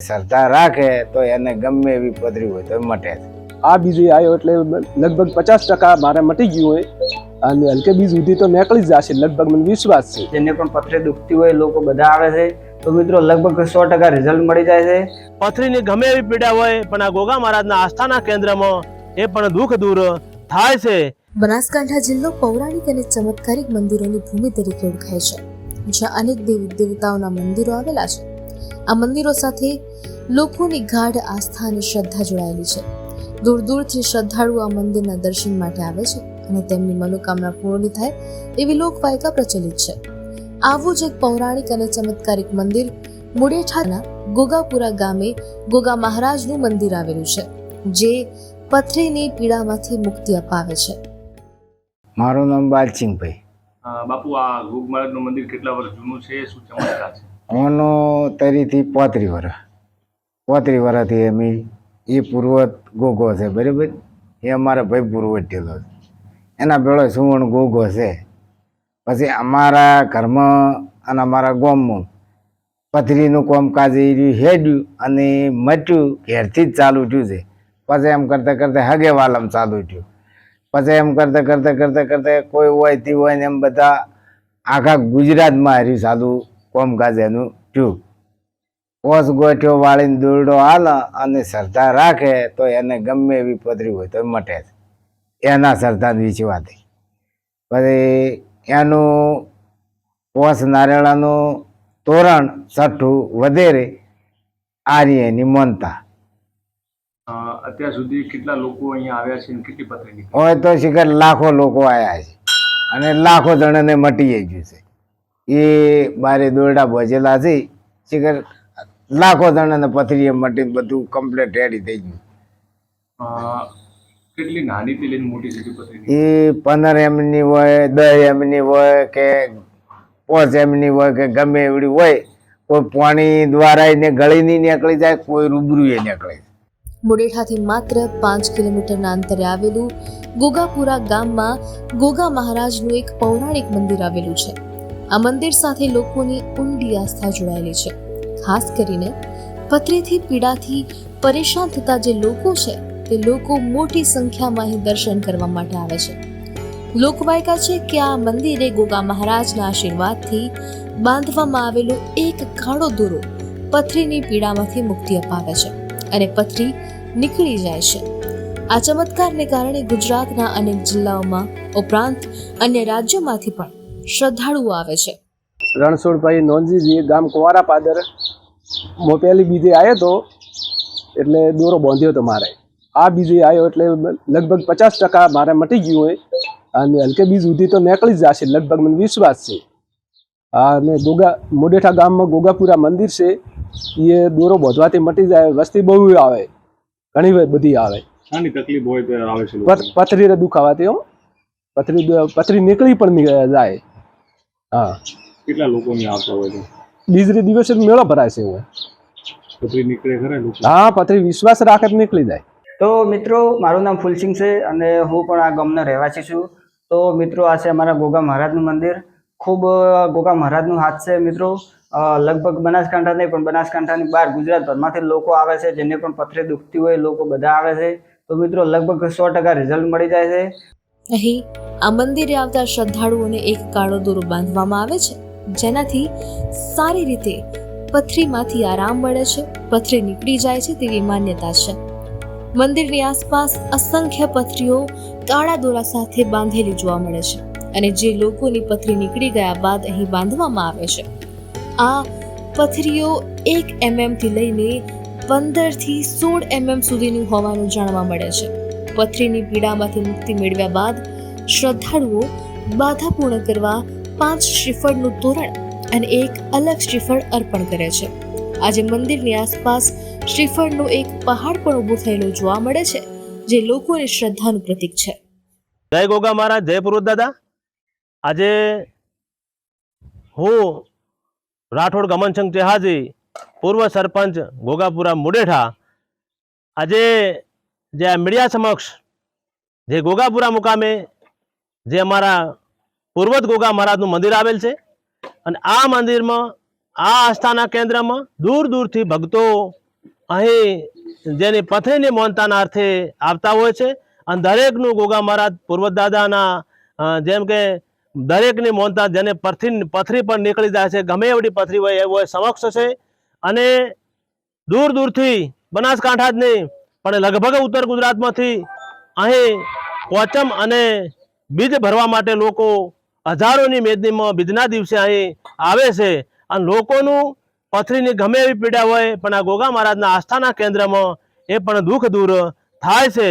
શ્રદ્ધા રાખે તો એને ગમે એવી પદરી હોય તો મટે આ બીજું આવ્યો એટલે લગભગ પચાસ ટકા મારે મટી ગયું હોય. અને હલકે બીજ સુધી તો નીકળી જ જશે લગભગ મને વિશ્વાસ છે. જેને પણ પથરી દુખતી હોય લોકો બધા આવે છે. તો મિત્રો લગભગ સો ટકા રિઝલ્ટ મળી જાય છે. પથરીની ગમે એવી પીડા હોય પણ આ ગોગા મહારાજના આસ્થાના કેન્દ્રમાં એ પણ દુઃખ દૂર થાય છે. બનાસકાંઠા જિલ્લો પૌરાણિક અને ચમત્કારિક મંદિરોની ભૂમિ તરીકે ઓળખાય છે જ્યાં અનેક દેવી દેવતાઓના મંદિરો આવેલા છે. આ મંદિરો સાથે લોકોની ગાઢ આસ્થા અને શ્રદ્ધા જોડાયેલી છે. દૂર દૂરથી શ્રદ્ધાળુઓ આ મંદિરના દર્શન માટે આવે છે અને તેમની મનોકામના પૂર્ણ થાય એવી લોકવાયકા પ્રચલિત છે. આવું જ એક પૌરાણિક અને ચમત્કારિક મંદિર મુડેઠાના ગોગાપુરા ગામે ગોગા મહારાજનું મંદિર આવેલું છે જે પથરીની પીડામાંથી મુક્તિ અપાવે છે. મારું નામ બાલસિંહભાઈ. બાપુ આ ગોગ મહારાજનું મંદિર કેટલા વર્ષ જૂનું છે? શું ચમત્કાર છે? ઓનો તરીથી પોત્રી વર્ષ પોત્રી વર્ષથી અમે એ પૂર્વત ગોગો છે, બરાબર? એ અમારા ભાઈ પૂર્વટેલો છે. એના ભેળો સુવર્ણ ગોગો છે. પછી અમારા ઘરમાં અને અમારા ગામમાં પથરીનું કામકાજ એ હેડ્યું અને મટ્યું, ઘેરથી જ ચાલુ થયું છે. પછી એમ કરતાં કરતાં હગેવાલમ ચાલુ થયું. પછી એમ કરતાં કરતાં કરતાં કરતાં કોઈ હોય તે હોય ને એમ બધા આખા ગુજરાતમાં હાર્યું ચાલુ કામકાજ એનું ટ્યુબ. પોસ ગોઠ્યો વાળીને દોરડો હાલે અને શ્રદ્ધા રાખે તો એને ગમે એવી પદરી હોય તો મટે જ. એના શ્રદ્ધાને વીચવાથી પછી એનું પોસ નારેળાનું તોરણ છઠ્ઠું વધેરે આરી એની મનતા અત્યાર સુધી કેટલા લોકો અહીંયા આવ્યા છે કેટલી પથરી હોય તો શિખર લાખો લોકો આવ્યા છે. અને લાખો જણાને મટી ગયું છે. એ બારે દોરડા ભજેલા છે. શિખર લાખો જણાને પથરીએ મટીને બધું કમ્પ્લીટ રેડી થઈ ગયું. કેટલી નાનીથી લઈને મોટી સુધી પથરી એ પંદર એમની હોય દસ એમની હોય કે પાંચ એમની હોય કે ગમે એવડી હોય કોઈ પાણી દ્વારા એને ગળીની નીકળી જાય કોઈ રૂબરૂ એ નીકળે. મુડેઠાથી માત્ર પાંચ કિલોમીટરના અંતરે આવેલું ગોગાપુરા ગામમાં ગોગા મહારાજનું એક પૌરાણિક મંદિર આવેલું છે. આ મંદિર સાથે લોકોની ઊંડી આસ્થા જોડાયેલી છે. ખાસ કરીને પથરીથી પીડાથી પરેશાન થતા જે લોકો છે, તે લોકો મોટી સંખ્યામાં અહીં દર્શન કરવા માટે આવે છે. લોકવાયકા છે કે આ મંદિરે ગોગા મહારાજના આશીર્વાદથી બાંધવામાં આવેલો એક કાળો દોરો પથરીની પીડામાંથી મુક્તિ અપાવે છે અને પથરી નીકળી જાય છે. આ ચમત્કારને કારણે ગુજરાતના અનેક જિલ્લાઓમાં ઉપરાંત અન્ય રાજ્યોમાંથી પણ શ્રદ્ધાળુઓ આવે છે. રણછોડભાઈ નોંધજીજી ગામ કુંવારા પાદર મોપેલી બીજે આવ્યો તો એટલે દોરો બાંધ્યો તો મારે. આ બીજે આવ્યો એટલે લગભગ પચાસ ટકા મારે મટી ગયું હોય અને હલકે બીજ સુધી તો નીકળી જ જશે લગભગ મને વિશ્વાસ છે. અને ગોગા મોડેઠા ગામમાં ગોગાપુરા મંદિર છે એ દોરો બાંધવાથી મટી જાય વસ્તી બહુ આવે ઘણી બધી આવે. શાની તકલીફ હોય તો આવે છે લોકો? દુખાવાથી પથરી પથરી નીકળી પણ ની- જાય. હા. કેટલા લોકો અહીંયા આવતા હોય છે? બીજરી દિવસે મેળો ભરાય છે એવું પથરી નીકળે ખરે લોકો? હા પથરી વિશ્વાસ રાખે નીકળી જાય. તો મિત્રો મારું નામ ફુલસિંહ છે અને હું પણ આ ગામનો રહેવાસી છું. તો મિત્રો આ છે અમારા ગોગા મહારાજનું મંદિર. ખૂબ ગોગા મહારાજનું હાથ છે મિત્રો. લગભગ બનાસકાંઠા નહીં પણ બનાસકાંઠાની બહાર ગુજરાતભરમાંથી લોકો આવે છે જેને પણ પથરે દુખતી હોય લોકો બધા આવે છે. તો મિત્રો લગભગ સો ટકા રિઝલ્ટ મળી જાય છે. અહીં આ મંદિરે આવતા શ્રદ્ધાળુઓને એક કાળો દોરો બાંધવામાં આવે છે, જેનાથી સારી રીતે પથરીમાંથી આરામ મળે છે, પથરી નીકળી જાય છે તેવી માન્યતા છે. મંદિરની આસપાસ અસંખ્ય પથરીઓ કાળા દોરા સાથે બાંધેલી જોવા મળે છે અને જે લોકોની પથરી નીકળી ગયા બાદ અહીં બાંધવામાં આવે છે. આ પથરીઓ એક એમએમથી લઈને પંદરથી સોળ એમએમ સુધીની હોવાનું જાણવા મળે છે. પથરીની પીડામાંથી મુક્તિ મેળવ્યા બાદ શ્રદ્ધાળુઓ બાધા પૂર્ણ કરવા પાંચ શ્રીફળનું તોરણ અને એક અલગ શ્રીફળ અર્પણ કરે છે. આજે મંદિરની આસપાસ શ્રીફળનું એક પહાડ પણ ઊભું થયેલું જોવા મળે છે, જે લોકોની શ્રદ્ધાનું પ્રતીક છે. જય ગોગા મહારાજ, જય પુરુષ દાદા. આજે હું રાઠોડ ગમનસિંહ ચેહાજી, પૂર્વ સરપંચ ગોગાપુરા મુડેઠા આજે જે મીડિયા સમક્ષ, જે ગોગાપુરા મુકામે, જે અમારા પૂર્વજ ગોગા મહારાજનું મંદિર આવેલ છે અને આ મંદિરમાં, આ આસ્થાના કેન્દ્રમાં દૂર દૂરથી ભક્તો અહીં જેની પથરીની મોનતાના અર્થે આવતા હોય છે અને દરેકનું ગોગા મહારાજ પૂર્વદાદાના દાદાના જેમ કે દરેકની મોનતા જેને પથરી પથરી પર નીકળી જાય છે, ગમે એવડી પથરી હોય, એવો સમક્ષ છે અને દૂર દૂરથી બનાસકાંઠા જ નહીં પણ લગભગ ઉત્તર ગુજરાતમાંથી અહીં કોચમ અને બીજ ભરવા માટે લોકો હજારોની મેદનીમાં બીજના દિવસે અહીં આવે છે. અને લોકોનું પથરીની ગમે એવી પીડા હોય, પણ આ ગોગા મહારાજના આસ્થાના કેન્દ્રમાં એ પણ દુઃખ દૂર થાય છે.